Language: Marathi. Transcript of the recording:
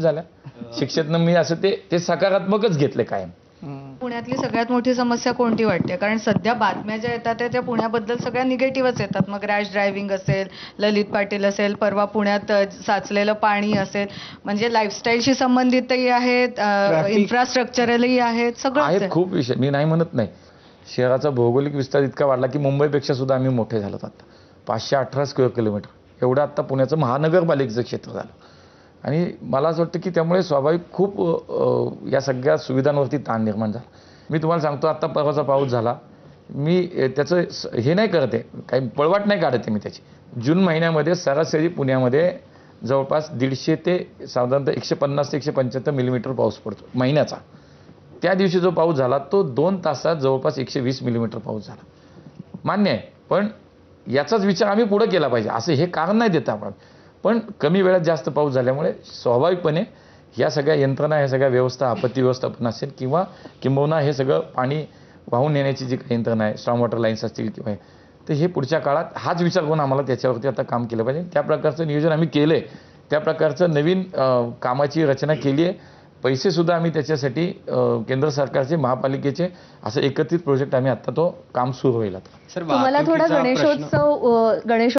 झाल्या. शिक्षेतनं मी असं ते ते सकारात्मकच घेतले कायम. पुण्यातली सगळ्यात मोठी समस्या कोणती वाटते? कारण सध्या बातम्या ज्या येतात त्या- त्या पुण्याबद्दल सगळ्या निगेटिव्हच येतात. मग रॅश ड्रायव्हिंग असेल ललित पाटील असेल परवा पुण्यात साचलेलं पाणी असेल. म्हणजे लाईफस्टाईलशी संबंधितही आहेत इन्फ्रास्ट्रक्चरलही आहेत सगळंच आहेत आहे. खूप विषय. मी नाही म्हणत नाही. शहराचा भौगोलिक विस्तार इतका वाढला की मुंबईपेक्षा सुद्धा आम्ही मोठे झालो आता. पाचशे अठरा स्क्वेअर किलोमीटर एवढं आत्ता पुण्याचं महानगरपालिकेचं क्षेत्र झालं. आणि मला असं वाटतं की त्यामुळे स्वाभाविक खूप या सगळ्या सुविधांवरती ताण निर्माण झाला. मी तुम्हाला सांगतो आत्ता परवाचा पाऊस झाला. मी त्याचं स- हे नाही करत आहे. काही पळवाट नाही काढत आहे मी त्याची. जून महिन्यामध्ये सरासरी पुण्यामध्ये जवळपास दीडशे ते साधारणतः एकशे पन्नास ते एकशे पंच्याहत्तर मिलीमीटर पाऊस पडतो महिन्याचा. त्या दिवशी जो पाऊस झाला तो दोन तासात जवळपास एकशे वीस मिलीमीटर पाऊस झाला. मान्य आहे. पण याचाच विचार आम्ही पुढं केला पाहिजे. असं हे कारण नाही देत आपण. पण कमी वेळात जास्त पाऊस झाल्यामुळे स्वाभाविकपणे या सगळ्या यंत्रणा ह्या सगळ्या व्यवस्था आपत्ती व्यवस्थापन असेल किंवा किंबहुना हे सगळं पाणी वाहून नेण्याची जी काही यंत्रणा आहे स्ट्रॉंग वॉटर लाईन्स असतील किंवा हे, तर हे पुढच्या काळात हाच विचार करून आम्हाला त्याच्यावरती आता काम केलं पाहिजे. त्या प्रकारचं नियोजन आम्ही केलं आहे त्या प्रकारचं नवीन कामाची रचना केली आहे. पैसे सुद्धा आम्ही त्याच्यासाठी केंद्र सरकारचे महापालिकेचे असं एकत्रित प्रोजेक्ट आम्ही आता तो काम सुरू होईल आता. सर तुम्हाला थोडा गणेशोत्सव गणेश